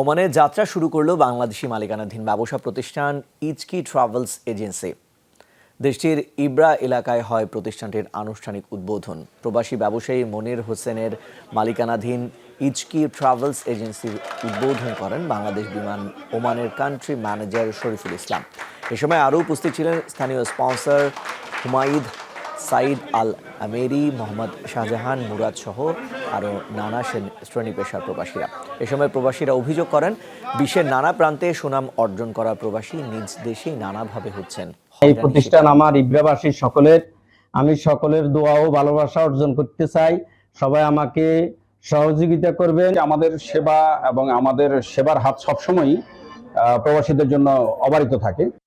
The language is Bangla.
ওমানে যাত্রা শুরু করল বাংলাদেশি মালিকানাধীন ব্যবসা প্রতিষ্ঠান ইচকি ট্রাভেলস এজেন্সি। দেশটির ইব্রা এলাকায় হয় প্রতিষ্ঠানটির আনুষ্ঠানিক উদ্বোধন। প্রবাসী ব্যবসায়ী মনির হোসেনের মালিকানাধীন ইচকি ট্রাভেলস এজেন্সির উদ্বোধন করেন বাংলাদেশ বিমান ওমানের কান্ট্রি ম্যানেজার শরীফুল ইসলাম। এ সময় আরও উপস্থিত ছিলেন স্থানীয় sponsor Humaid Said Al Ameri Mohammad Shahjahan Murad সহ আরও নানা শ্রেণী- পেশার প্রবাসীরা। এ সময় প্রবাসীরা অভিযোগ করেন বিশ্বের নানা প্রান্তে সুনাম অর্জন করা প্রবাসী নিজ দেশেই নানাভাবে হচ্ছেন। এই প্রতিষ্ঠান আমার ইব্রাবাসী সকলের। আমি সকলের দোয়া ও ভালোবাসা অর্জন করতে চাই। সবাই আমাকে সহযোগিতা করবেন। আমাদের সেবা এবং আমাদের সেবার হাত সবসময়ই প্রবাসীদের জন্য অবারিত থাকে।